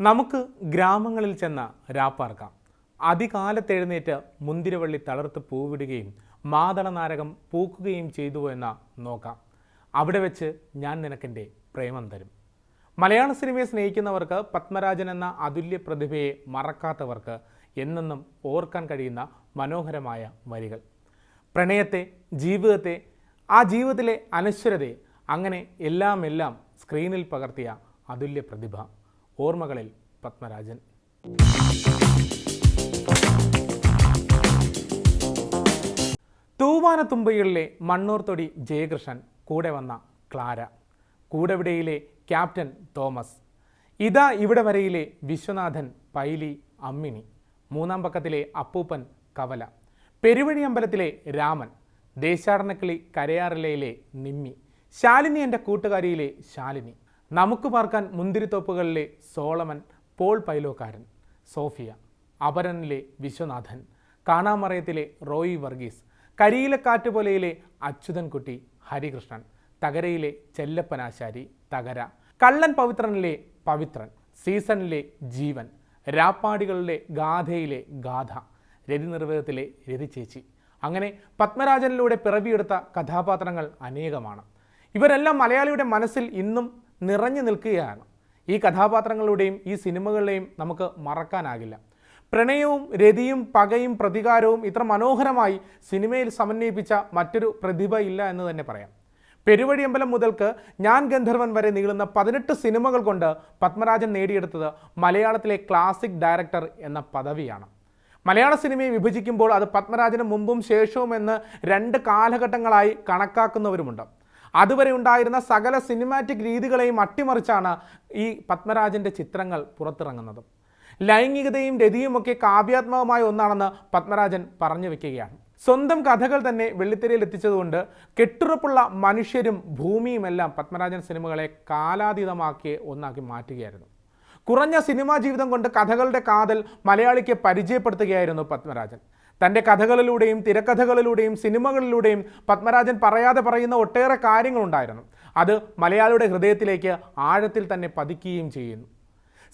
നമുക്ക് ഗ്രാമങ്ങളിൽ ചെന്ന രാപ്പാർക്കാം. അതികാലത്തെഴുന്നേറ്റ് മുന്തിരവള്ളി തളർത്ത് പൂവിടുകയും മാതള നാരകം പൂക്കുകയും ചെയ്തു എന്ന നോക്കാം. അവിടെ വെച്ച് ഞാൻ നിനക്കെന്റെ പ്രേമം തരും. മലയാള സിനിമയെ സ്നേഹിക്കുന്നവർക്ക് പത്മരാജൻ എന്ന അതുല്യ പ്രതിഭയെ മറക്കാത്തവർക്ക് എന്നെന്നും ഓർക്കാൻ കഴിയുന്ന മനോഹരമായ വരികൾ. പ്രണയത്തെ ജീവിതത്തെ ആ ജീവിതത്തിലെ അനശ്വരതയെ അങ്ങനെ എല്ലാം എല്ലാം സ്ക്രീനിൽ പകർത്തിയ അതുല്യ പ്രതിഭ. ഓർമ്മകളിൽ പത്മരാജൻ. തൂവാനത്തുമ്പയിലെ മണ്ണൂർത്തൊടി ജയകൃഷ്ണൻ കൂടെ വന്ന ക്ലാര. കൂടെവിടയിലെ captain Thomas. ഇതാ ഇവിടെ വരയിലെ വിശ്വനാഥൻ പൈലി അമ്മിണി. മൂന്നാം പക്കത്തിലെ അപ്പൂപ്പൻ കവല. പെരുവഴി അമ്പലത്തിലെ രാമൻ. ദേശാടനക്കിളി കരയാറിലയിലെ നിമ്മി. ശാലിനി എന്റെ കൂട്ടുകാരിയിലെ ശാലിനി. നമുക്ക് പാർക്കാൻ മുന്തിരിത്തോപ്പുകളിലെ സോളമൻ പോൾ പൈലോക്കാരൻ സോഫിയ അപരനിലെ വിശ്വനാഥൻ കാണാമറയത്തിലെ റോയി വർഗീസ് കരിയിലക്കാറ്റ് പോലെയിലെ അച്യുതൻകുട്ടി ഹരികൃഷ്ണൻ തകരയിലെ ചെല്ലപ്പനാശാരി തകര കള്ളൻ പവിത്രനിലെ പവിത്രൻ സീസണിലെ ജീവൻ രാപ്പാടികളുടെ ഗാഥയിലെ ഗാഥ രതിനിർവേദത്തിലെ രതിചേച്ചി. അങ്ങനെ പത്മരാജനിലൂടെ പിറവിയെടുത്ത കഥാപാത്രങ്ങൾ അനേകമാണ്. ഇവരെല്ലാം മലയാളിയുടെ മനസ്സിൽ ഇന്നും നിറഞ്ഞു നിൽക്കുകയാണ്. ഈ കഥാപാത്രങ്ങളുടെയും ഈ സിനിമകളുടെയും നമുക്ക് മറക്കാനാകില്ല. പ്രണയവും രതിയും പകയും പ്രതികാരവും ഇത്ര മനോഹരമായി സിനിമയിൽ സമന്വയിപ്പിച്ച മറ്റൊരു പ്രതിഭ ഇല്ല എന്ന് തന്നെ പറയാം. പെരുവഴിയമ്പലം മുതൽക്ക് ഞാൻ ഗന്ധർവൻ വരെ നീളുന്ന പതിനെട്ട് സിനിമകൾ കൊണ്ട് പത്മരാജൻ നേടിയെടുത്തത് മലയാളത്തിലെ ക്ലാസിക് ഡയറക്ടർ എന്ന പദവിയാണ്. മലയാള സിനിമയെ വിഭജിക്കുമ്പോൾ അത് പത്മരാജന് മുമ്പും ശേഷവും എന്ന് രണ്ട് കാലഘട്ടങ്ങളായി കണക്കാക്കുന്നവരുമുണ്ട്. അതുവരെ ഉണ്ടായിരുന്ന സകല സിനിമാറ്റിക് രീതികളെയും അട്ടിമറിച്ചാണ് ഈ പത്മരാജന്റെ ചിത്രങ്ങൾ പുറത്തിറങ്ങുന്നത്. ലൈംഗികതയും രതിയുമൊക്കെ കാവ്യാത്മകമായ ഒന്നാണെന്ന് പത്മരാജൻ പറഞ്ഞു വെക്കുകയാണ്. സ്വന്തം കഥകൾ തന്നെ വെള്ളിത്തിരയിൽ എത്തിച്ചതുകൊണ്ട് കെട്ടുറപ്പുള്ള മനുഷ്യരും ഭൂമിയുമെല്ലാം പത്മരാജൻ സിനിമകളെ കാലാതീതമാക്കിയ ഒന്നാക്കി മാറ്റുകയായിരുന്നു. കുറഞ്ഞ സിനിമാ ജീവിതം കൊണ്ട് കഥകളുടെ കാതൽ മലയാളിക്ക് പരിചയപ്പെടുത്തുകയായിരുന്നു പത്മരാജൻ. തന്റെ കഥകളിലൂടെയും തിരക്കഥകളിലൂടെയും സിനിമകളിലൂടെയും പത്മരാജൻ പറയാതെ പറയുന്ന ഒട്ടേറെ കാര്യങ്ങളുണ്ടായിരുന്നു. അത് മലയാളിയുടെ ഹൃദയത്തിലേക്ക് ആഴത്തിൽ തന്നെ പതിക്കുകയും ചെയ്യുന്നു.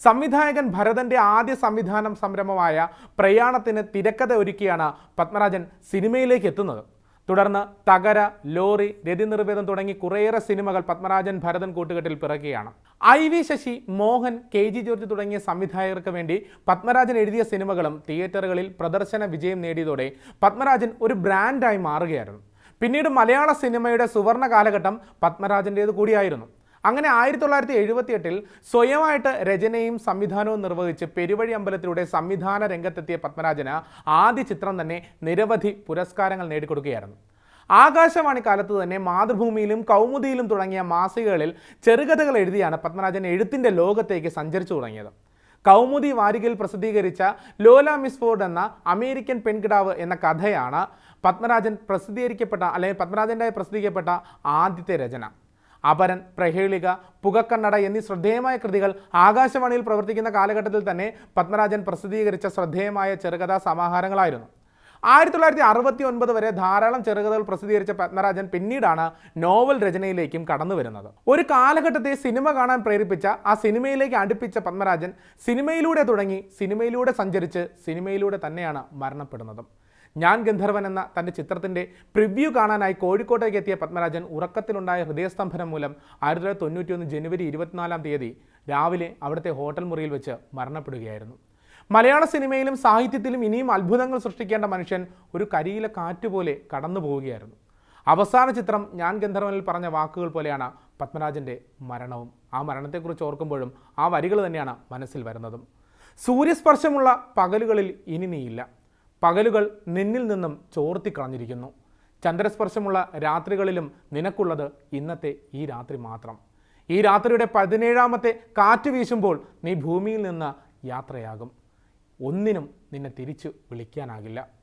സംവിധായകൻ ഭരതന്റെ ആദ്യ സംവിധാനം സംരംഭമായ പ്രയാണത്തിന് തിരക്കഥ ഒരുക്കിയാണ് പത്മരാജൻ സിനിമയിലേക്ക് എത്തുന്നത്. തുടർന്ന് തകര ലോറി രതിനിർവേദം തുടങ്ങി കുറേയേറെ സിനിമകൾ പത്മരാജൻ ഭരതൻ കൂട്ടുകെട്ടിൽ പിറക്കുകയാണ്. I V Sasi Mohan K G George തുടങ്ങിയ സംവിധായകർക്ക് വേണ്ടി പത്മരാജൻ എഴുതിയ സിനിമകളും തിയേറ്ററുകളിൽ പ്രദർശന വിജയം നേടിയതോടെ പത്മരാജൻ ഒരു ബ്രാൻഡായി മാറുകയായിരുന്നു. പിന്നീട് മലയാള സിനിമയുടെ സുവർണ കാലഘട്ടം പത്മരാജന്റേത് കൂടിയായിരുന്നു. അങ്ങനെ ആയിരത്തി തൊള്ളായിരത്തി എഴുപത്തി എട്ടിൽ സ്വയമായിട്ട് രചനയും സംവിധാനവും നിർവഹിച്ച് പെരുവഴി അമ്പലത്തിലൂടെ സംവിധാന രംഗത്തെത്തിയ പത്മരാജന് ആദ്യ ചിത്രം തന്നെ നിരവധി പുരസ്കാരങ്ങൾ നേടിക്കൊടുക്കുകയായിരുന്നു. ആകാശവാണി കാലത്ത് തന്നെ മാതൃഭൂമിയിലും കൗമുദിയിലും തുടങ്ങിയ മാസികകളിൽ ചെറുകഥകൾ എഴുതിയാണ് പത്മരാജൻ എഴുത്തിന്റെ ലോകത്തേക്ക് സഞ്ചരിച്ചു തുടങ്ങിയത്. കൗമുദി വാരികയിൽ പ്രസിദ്ധീകരിച്ച ലോല മിസ് ഫോർഡ് എന്ന അമേരിക്കൻ പെൺകിടാവ് എന്ന കഥയാണ് പത്മരാജൻ പ്രസിദ്ധീകരിക്കപ്പെട്ട അല്ലെങ്കിൽ പത്മരാജന്റെ പ്രസിദ്ധീകരിക്കപ്പെട്ട ആദ്യത്തെ രചന. അപരൻ പ്രഹേളിക പുകക്കണ്ണട എന്നീ ശ്രദ്ധേയമായ കൃതികൾ ആകാശവാണിയിൽ പ്രവർത്തിക്കുന്ന കാലഘട്ടത്തിൽ തന്നെ പത്മരാജൻ പ്രസിദ്ധീകരിച്ച ശ്രദ്ധേയമായ ചെറുകഥാ സമാഹാരങ്ങളായിരുന്നു. ആയിരത്തി തൊള്ളായിരത്തി അറുപത്തി ഒൻപത് വരെ ധാരാളം ചെറുകഥകൾ പ്രസിദ്ധീകരിച്ച പത്മരാജൻ പിന്നീടാണ് നോവൽ രചനയിലേക്കും കടന്നു വരുന്നത്. ഒരു കാലഘട്ടത്തെ സിനിമ കാണാൻ പ്രേരിപ്പിച്ച ആ സിനിമയിലേക്ക് അടുപ്പിച്ച പത്മരാജൻ സിനിമയിലൂടെ തുടങ്ങി സിനിമയിലൂടെ സഞ്ചരിച്ച് സിനിമയിലൂടെ തന്നെയാണ് മരണപ്പെടുന്നതും. ഞാൻ ഗന്ധർവൻ എന്ന തന്റെ ചിത്രത്തിന്റെ പ്രിവ്യൂ കാണാനായി കോഴിക്കോട്ടേക്ക് എത്തിയ പത്മരാജൻ ഉറക്കത്തിലുണ്ടായ ഹൃദയസ്തംഭനം മൂലം ആയിരത്തി തൊള്ളായിരത്തി തൊണ്ണൂറ്റിയൊന്ന് ജനുവരി ഇരുപത്തിനാലാം തീയതി രാവിലെ അവിടുത്തെ ഹോട്ടൽ മുറിയിൽ വെച്ച് മരണപ്പെടുകയായിരുന്നു. മലയാള സിനിമയിലും സാഹിത്യത്തിലും ഇനിയും അത്ഭുതങ്ങൾ സൃഷ്ടിക്കേണ്ട മനുഷ്യൻ ഒരു കരിയിലെ കാറ്റുപോലെ കടന്നു പോവുകയായിരുന്നു. അവസാന ചിത്രം ഞാൻ ഗന്ധർവനിൽ പറഞ്ഞ വാക്കുകൾ പോലെയാണ് പത്മരാജന്റെ മരണവും. ആ മരണത്തെക്കുറിച്ച് ഓർക്കുമ്പോഴും ആ വരികൾ തന്നെയാണ് മനസ്സിൽ വരുന്നതും. സൂര്യസ്പർശമുള്ള പകലുകളിൽ ഇനി നീയില്ല. പകലുകൾ നിന്നിൽ നിന്നും ചോർത്തിക്കളഞ്ഞിരിക്കുന്നു ചന്ദ്രസ്പർശമുള്ള രാത്രികളിലും നിനക്കുള്ളത് ഇന്നത്തെ ഈ രാത്രി മാത്രം. ഈ രാത്രിയുടെ പതിനേഴാമത്തെ കാറ്റ് വീശുമ്പോൾ നീ ഭൂമിയിൽ നിന്ന് യാത്രയാകും. ഒന്നിനും നിന്നെ തിരിച്ചു വിളിക്കാനാകില്ല.